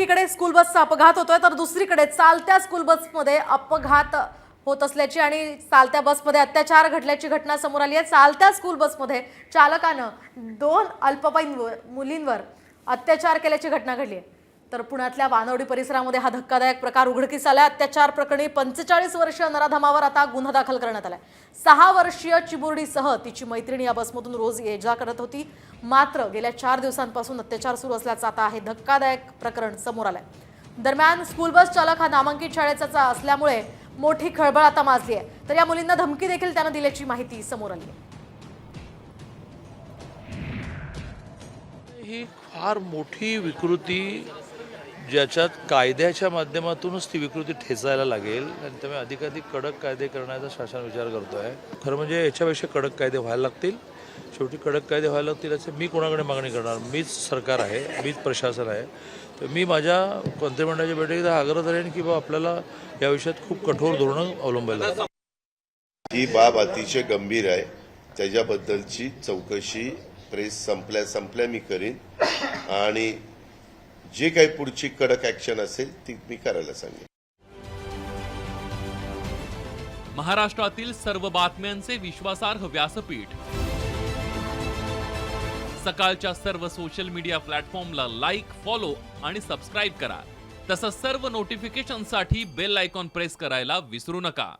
एकीकडे स्कूल बसचा अपघात होतोय तर दुसरीकडे चालत्या स्कूल बसमध्ये अपघात होत असल्याची आणि चालत्या बसमध्ये अत्याचार घडल्याची घटना समोर आली आहे. चालत्या स्कूल बसमध्ये चालकानं दोन अल्पवयीन मुलींवर अत्याचार केल्याची घटना घडली आहे. तर पुण्यातल्या वानवडी परिसरामध्ये हा धक्कादायक प्रकार उघडकीस आलाय. अत्याचार प्रकरणी पंचेचाळीस वर्षीय नराधमावर आता गुन्हा दाखल करण्यात आलाय. सहा वर्षीय चिबुर्डीसह तिची मैत्रिणी या बसमधून रोज ये जा करत होती. मात्र गेल्या चार दिवसांपासून अत्याचार सुरू असल्याचं आता हे धक्कादायक प्रकरण समोर आलंय. दरम्यान स्कूल बस चालक हा नामांकित शाळेचा असल्यामुळे मोठी खळबळ आता माजली आहे. तर या मुलींना धमकी देखील त्यानं दिल्याची माहिती समोर आली आहे. ही फार मोठी विकृती ज्याच्यात कायद्याच्या माध्यमातूनच ती विकृती ठेचायला लागेल आणि त्यामुळे अधिकाधिक कडक कायदे करण्याचा शासन विचार करतो आहे खरं म्हणजे याच्यापेक्षा कडक कायदे व्हायला लागतील. शेवटी कडक कायदे व्हायला लागतील असे मी कोणाकडे मागणी करणार? मीच सरकार आहे मीच प्रशासन आहे. तर मी माझ्या मंत्रिमंडळाच्या बैठकीत आग्रह धरेन की बा आपल्याला या विषयात खूप कठोर धोरणं अवलंबायला ही बाब अतिशय गंभीर आहे. त्याच्याबद्दलची चौकशी प्रेस संपल्या संपल्या मी करीन. आणि जे काही पुढची कडक ऍक्शन असेल ती मी करायला सांगेन. महाराष्ट्रातील सर्व बातम्यांचे विश्वासार्ह व्यासपीठ. सकाळच्या सर्व सोशल मीडिया प्लॅटफॉर्मला लाईक फॉलो आणि सबस्क्राईब करा. तसंच सर्व नोटिफिकेशनसाठी बेल आयकॉन प्रेस करायला विसरू नका.